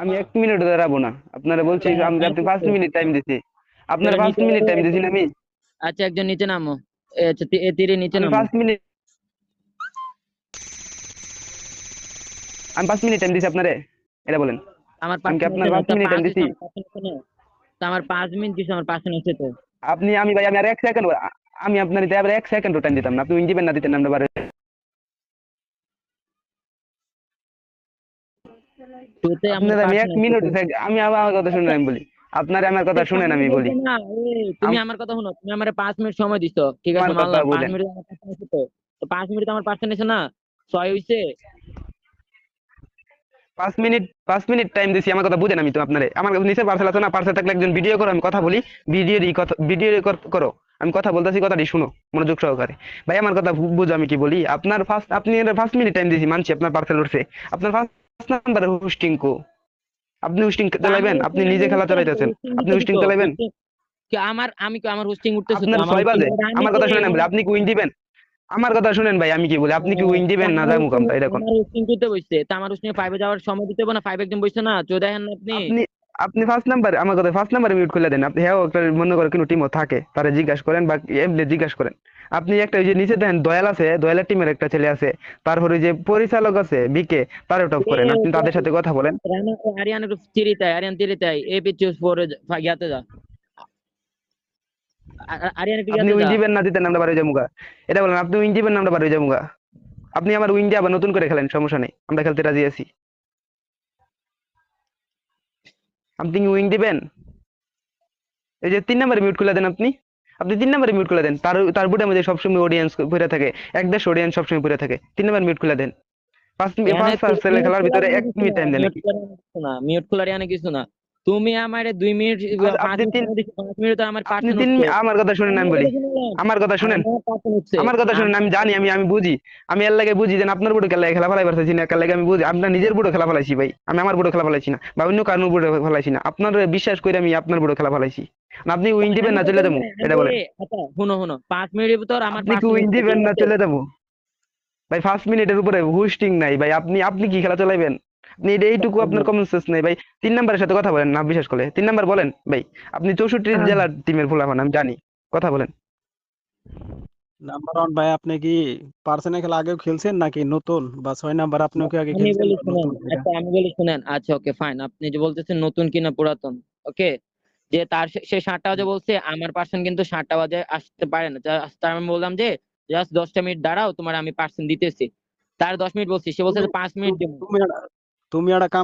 আমি এক মিনিট দাঁড়াবো না। আপনারা বলছি আমি আপনি পাঁচ মিনিট টাইম দিছি। আপনার পাঁচ মিনিট টাইম নামো, দিছি না আমি। আচ্ছা একজন নিচে নামো। আচ্ছা তি- এ তীরে নিচে নামো। পাঁচ মিনিট আমি পাঁচ মিনিট টাইম দিছি আপনারে। এটা বলেন। আমার পাঁচ আপনার মিনিট পাঁচ মিনিট time দিছি? আমার পাঁচ মিনিট দিছে আমার পাশে নিচে তো আপনি আমি ভাই আমি আর এক সেকেন্ড আমি আপনার এক সেকেন্ড টাইম দিতাম না। আপনি উইন দিবেন না দিতেন আমরা তোতে এক মিনিট আমি আবার আমার কথা শুনেন আমি বলি। আপনার আমার কথা শুনেন আমি বলি। তুমি আমার কথা শোনো তুমি আমার পাঁচ মিনিট সময় দিছো। ঠিক আছে মানলাম পাঁচ মিনিট আমার পাশে নিচে তো। তো পাঁচ মিনিট আমার পাশে নিচে না? ছয় হইছে? পাঁচ মিনিট পাঁচ মিনিট টাইম দিছি আমার কথা বুঝেন আমি তো আপনারে। আমার নিচে পার্সেল আছে না পার্সেল থাকলে একজন ভিডিও করো আমি কথা বলি ভিডিও কথা ভিডিও করো আমি কথা বলতেছি কথাটি শুনো মনোযোগ সহকারে। ভাই আমার কথা বুঝো আমি কি বলি। আপনার ফার্স্ট আপনি ফার্স্ট মিনিট টাইম দিছি মানছি আপনার পার্সেল উঠছে। আপনার ফার্স্ট নাম্বারে হোস্টিং কো। আপনি হোস্টিং আপনি নিজে খেলা চালাইতেছেন। আপনি হোস্টিং আমার আমি কি আমার হোস্টিং উঠতেছে? আপনার ছয় বাজে। আমার কথা শুনেন ভাই আপনি কি উইন দিবেন? আমার কথা শুনেন ভাই আমি কি বলি? আপনি কি উইন দিবেন না যাব কামটা আমার হোস্টিং করতে বসছে। তা আমার হোস্টিং ফাইভে যাওয়ার সময় দিতে হবে না ফাইভ একদম বসছে না? চো দেখেন আপনি আপনি ফার্স্ট নাম্বার আমার কথা ফার্স্ট নাম্বারে মিউট খুলে দেন। আপনি হ্যাঁ একটা মনে করেন কোনো টিমও থাকে তারা জিজ্ঞাসা করেন বা এমনি জিজ্ঞাসা করেন। আপনি একটা ওই যে নিচে দেখেন দয়াল আছে দয়ালের টিমের একটা ছেলে আছে তারপরে ওই যে পরিচালক আছে বিকে তারও টপ করেন। আপনি তাদের সাথে কথা বলেন। আরিয়ান একটু তিরিতাই আরিয়ান তিরিতাই এ পিচুস ফোর ইয়াতে যা। আরিয়ান আপনি ইয়াতে উইন যা। দিবেন না দিতেন আমরা বাড়ি যাবুগা এটা বলেন আপনি উইন দিবেন না আমরা বাড়ি যাবুগা আপনি আমার উইন দিয়ে আবার নতুন করে খেলেন সমস্যা নেই। আমরা খেলতে রাজি আছি। আপনি কি উইং দিবেন? এই যে তিন নাম্বার মিউট খুলে দেন আপনি। আপনি তিন নাম্বারে মিউট খুলে দেন। তার তার বুটের মধ্যে সবসময় অডিয়েন্স ঘুরে থাকে। এক দেশ অডিয়েন্স সবসময় পড়ে থাকে। তিন নাম্বার মিউট খুলে দেন। পাঁচ মিনিট পাঁচ খেলার ভিতরে এক মিনিট টাইম দেন না। মিউট খোলার এখানে কিছু না। তুমি আমারে দুই মিনিট আচ্ছা, পাঁচ মিনিট মিনিট আমার আমার কথা শুনেন আমি বলি। আমার কথা শুনেন। আমার কথা শুনেন আমি জানি আমি আমি বুঝি। আমি এর লাগে বুঝি যে আপনার বুড়ো খেলা খেলা ফেলাই পারতেছি না এর লাগে আমি বুঝি। আপনার নিজের বুড়ো খেলা ফেলাইছি ভাই। আমি আমার বুড়ো খেলা ফেলাইছি না বা অন্য কারোর বুড়ো ফেলাইছি না। আপনার বিশ্বাস করে আমি আপনার বুড়ো খেলা ফেলাইছি। আপনি উইন দিবেন না চলে যাব এটা বলেন। আচ্ছা শুনো শুনো পাঁচ মিনিটের ভিতর আমার আপনি কি উইন দিবেন না চলে যাব? ভাই ফার্স্ট মিনিটের উপরে হোস্টিং নাই। ভাই আপনি আপনি কি খেলা চালাইবেন? আপনি এইটুকু আপনার কমন সেন্স নাই ভাই। তিন নাম্বারের সাথে কথা বলেন না বিশেষ করে তিন নাম্বার বলেন ভাই আপনি চৌষট্টি জেলার টিমের ফুলাফান আমি জানি। কথা বলেন। নাম্বার ওয়ান ভাই আপনি কি পার্সোনাল খেলা আগেও খেলছেন নাকি নতুন? বা ছয় নাম্বার আপনিও কি আগে আমি খেলছেন? আচ্ছা আমি বলি শুনেন। আচ্ছা ওকে ফাইন আপনি যে বলতেছেন নতুন কিনা পুরাতন ওকে যে তার সে- সাতটা বাজে বলছে আমার পার্সন কিন্তু সাতটা বাজে আসতে পারে না। তার আমি বললাম যে জাস্ট দশটা মিনিট দাঁড়াও তোমার আমি পার্সন দিতেছি। তার দশ মিনিট বলছি সে বলছে পাঁচ মিনিট দেবো তুমি একটা- তুমি একটা কাম